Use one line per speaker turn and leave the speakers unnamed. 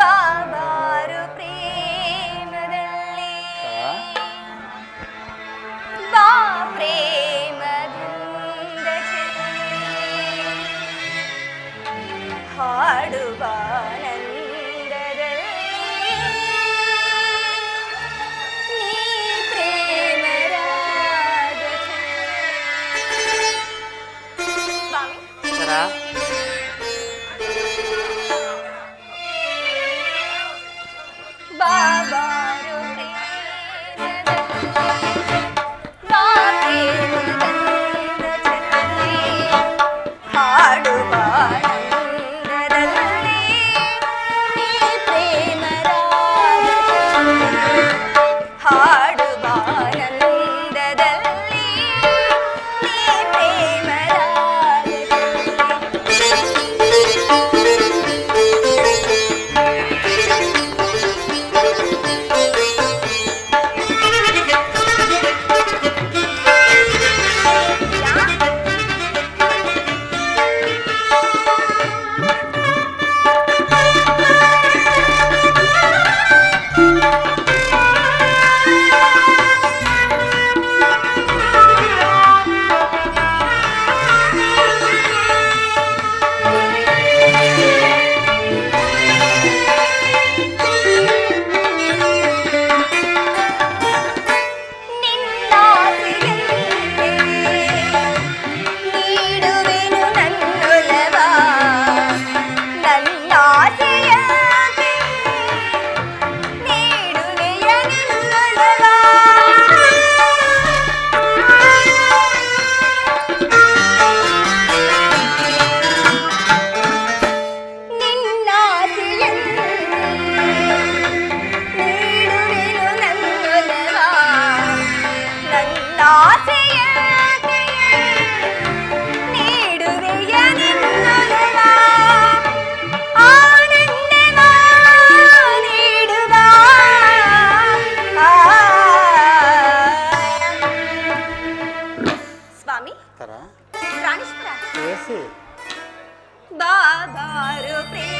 ಬಾಬಾರು ಪ್ರೇಮದಲ್ಲಿ. ಬಾ ಪ್ರೇಮದಿಂದ ಹಾಡುವ Thank you.
చేస్తారా ఏసీ.
దాదారు ప్రేమ